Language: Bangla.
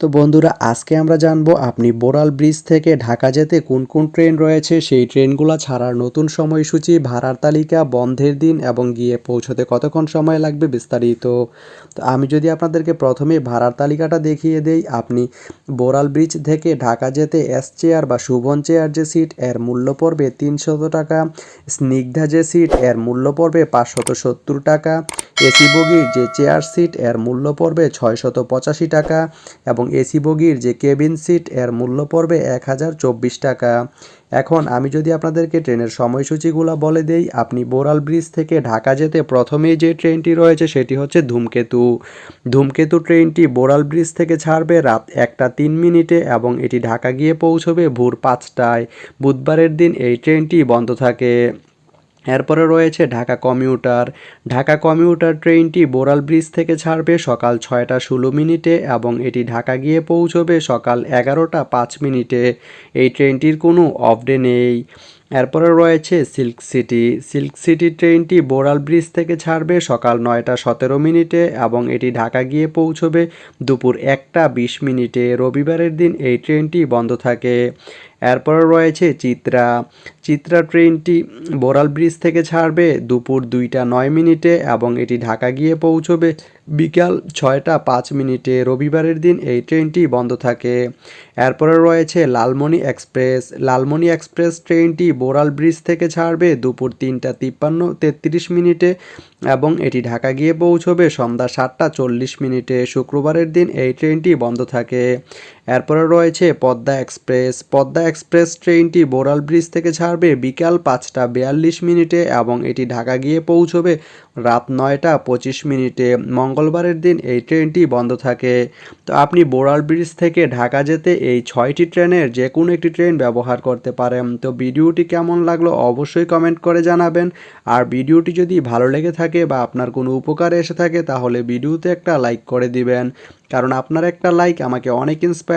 তো বন্ধুরা, আজকে আমরা জানব আপনি বোরাল ব্রিজ থেকে ঢাকা যেতে কোন কোন ট্রেন রয়েছে? সেই ট্রেনগুলো ছাড়ার নতুন সময়সূচি, ভাড়ার তালিকা, বন্ধের দিন এবং গিয়ে পৌঁছতে কতক্ষণ সময় লাগবে বিস্তারিত। তো আমি যদি আপনাদেরকে প্রথমে ভাড়ার তালিকাটা দেখিয়ে দেই, আপনি বোরাল ব্রিজ থেকে ঢাকা যেতে এস চেয়ার বা শুভন চেয়ার যে সিট এর মূল্য পড়বে তিনশত টাকা। স্নিগ্ধা যে সিট এর মূল্য পড়বে পাঁচশত সত্তর টাকা। এসি বগির যে চেয়ার সিট, এর মূল্য পড়বে ছয়শত পঁচাশি টাকা এবং এসি বগির যে কেবিন সিট, এর মূল্য পড়বে এক হাজার চব্বিশ টাকা। এখন আমি যদি আপনাদেরকে ট্রেনের সময়সূচিগুলো বলে দেই, আপনি বোরাল ব্রিজ থেকে ঢাকা যেতে প্রথমেই যে ট্রেনটি রয়েছে সেটি হচ্ছে ধূমকেতু। ধূমকেতু ট্রেনটি বোরাল ব্রিজ থেকে ছাড়বে রাত একটা তিন মিনিটে এবং এটি ঢাকা গিয়ে পৌঁছবে ভোর পাঁচটায়। বুধবারের দিন এই ট্রেনটি বন্ধ থাকে। এরপরে রয়েছে ঢাকা কমিউটার। ঢাকা কমিউটার ট্রেনটি বোরাল ব্রিজ থেকে ছাড়বে সকাল ছয়টা ষোলো মিনিটে এবং এটি ঢাকা গিয়ে পৌঁছবে সকাল এগারোটা পাঁচ মিনিটে। এই ট্রেনটির কোনো অফ ডে নেই। এরপরে রয়েছে সিল্ক সিটি। সিল্ক সিটি ট্রেনটি বোরাল ব্রিজ থেকে ছাড়বে সকাল নয়টা সতেরো মিনিটে এবং এটি ঢাকা গিয়ে পৌঁছবে দুপুর একটা বিশ মিনিটে। রবিবারের দিন এই ট্রেনটি বন্ধ থাকে। এরপরে রয়েছে চিত্রা। চিত্রা ট্রেনটি বোরাল ব্রিজ থেকে ছাড়বে, দুপুর দুইটা নয় মিনিটে এবং এটি ঢাকা গিয়ে পৌঁছবে বিকাল ছয়টা পাঁচ মিনিটে। রবিবারের দিন এই ট্রেনটি বন্ধ থাকে। এরপরে রয়েছে লালমনি এক্সপ্রেস। লালমনি এক্সপ্রেস ট্রেনটি বোরাল ব্রিজ থেকে ছাড়বে, দুপুর তিনটা তিপ্পান্ন তেত্রিশ মিনিটে এবং এটি ঢাকা গিয়ে পৌঁছবে সন্ধ্যা সাতটা চল্লিশ মিনিটে। শুক্রবারের দিন এই ট্রেনটি বন্ধ থাকে। এরপরে রয়েছে পদ্মা এক্সপ্রেস। পদ্মা এক্সপ্রেস ট্রেনটি বোরাল ব্রিজ থেকে ছাড়বে বিকাল পাঁচটা বিয়াল্লিশ মিনিটে এবং এটি ঢাকা গিয়ে পৌঁছবে রাত নয়টা পঁচিশ মিনিটে। মঙ্গলবারের দিন এই ট্রেনটি বন্ধ থাকে। তো আপনি বোরাল ব্রিজ থেকে ঢাকা যেতে এই ছয়টি ট্রেনের যে কোনো একটি ট্রেন ব্যবহার করতে পারেন। তো ভিডিওটি কেমন লাগল অবশ্যই কমেন্ট করে জানাবেন। আর ভিডিওটি যদি ভালো লেগে থাকে বা আপনার কোনো উপকারে এসে থাকে তাহলে ভিডিওতে একটা লাইক করে দিবেন। কারণ আপনার একটা লাইক আমাকে অনেক ইন্সপায়ার